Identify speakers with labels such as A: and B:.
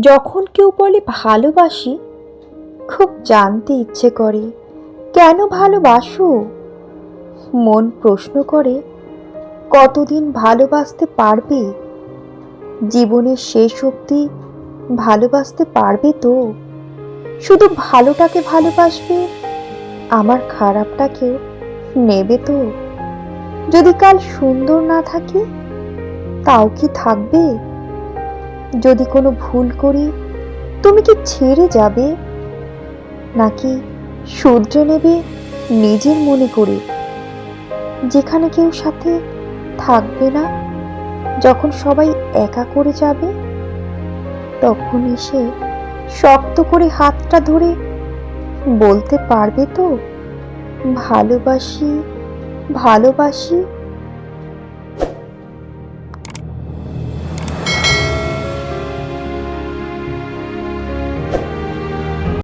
A: যখন কেউ বলে ভালোবাসি, খুব জানতে ইচ্ছে করে, কেন ভালোবাসো? মন প্রশ্ন করে, কতদিন ভালোবাসতে পারবে? জীবনের শেষ অবধি ভালোবাসতে পারবে তো? শুধু ভালোটাকে ভালোবাসবে, আমার খারাপটাকেও নেবে তো? যদি কাল সুন্দর না থাকি, তাও কি থাকবে? যদি কোনো ভুল করি, তুমি কি ছেড়ে যাবে? নাকি শুধরে নেবে নিজের মনে করে? যেখানে কেউ সাথে থাকবে না, যখন সবাই একা করে যাবে? তখন এসে শক্ত করে হাতটা ধরে বলতে পারবে তো, ভালোবাসি ভালোবাসি।